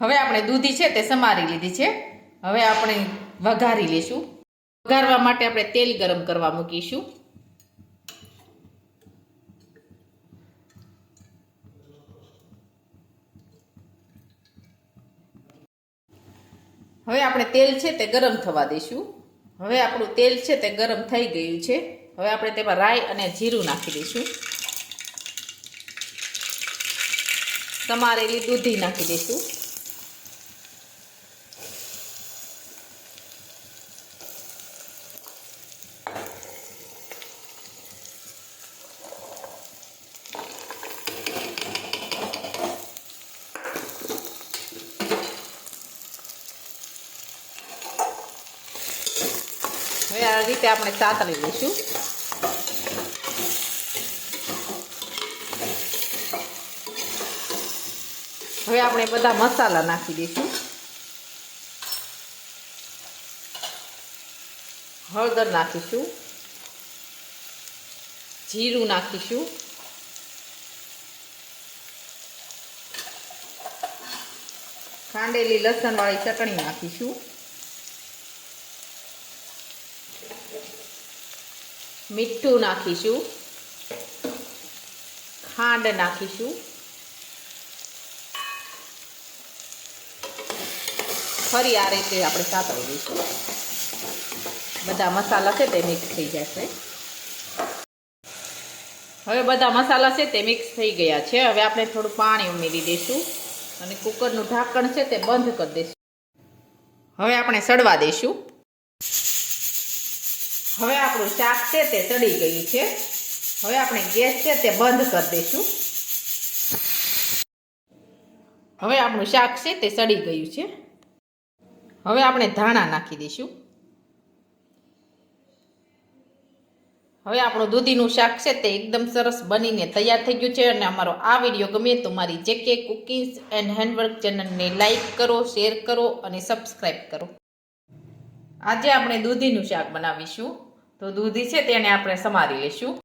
હવે આપણે દૂધી છે તે સમારી લીધી છે. હવે આપણે વઘારી લઈશું. વઘારવા માટે આપણે તેલ ગરમ કરવા મૂકીશું. હવે આપણે તેલ છે તે ગરમ થવા દઈશું. હવે આપણું તેલ છે તે ગરમ થઈ ગયું છે. હવે આપણે તેમાં રાઈ અને જીરું નાખી દઈશું. સમારેલી દૂધી નાખી દઈશું. હવે આ રીતે આપણે સાતળી લઈશું. હવે આપણે બધા મસાલા નાખી દઈશું. હળદર નાખીશું. જીરું નાખીશું. ખાંડેલી લસણવાળી ચટણી નાખીશું. મીઠું નાખીશું ખાંડ નાખીશું ફરી આ રીતે આપણે સાતળી દઈશું બધા મસાલા છે તે મિક્સ થઈ જશે. હવે બધા મસાલા છે તે મિક્સ થઈ ગયા છે. હવે આપણે થોડું પાણી ઉમેરી દઈશું અને કુકરનું ઢાંકણ છે તે બંધ કરી દઈશું. હવે આપણે સડવા દઈશું. હવે આપણું શાક છે તે ચડી ગયું છે. હવે આપણે ગેસ છે તે બંધ કરી દઈશું. હવે આપણું શાક છે તે સડી ગયું છે. હવે આપણે ધાણા નાખી દઈશું. હવે આપણું દૂધીનું શાક છે તે એકદમ સરસ બનીને તૈયાર થઈ ગયું છે અને અમારો આ વીડિયો ગમે તો મારી જેકે કુકિંગ્સ એન્ડ હેન્ડવર્ક ચેનલને લાઈક કરો, શેર કરો અને સબસ્ક્રાઈબ કરો. આજે આપણે દૂધીનું શાક બનાવીશું. તો દૂધી છે તેને આપણે સમારી લઈશું.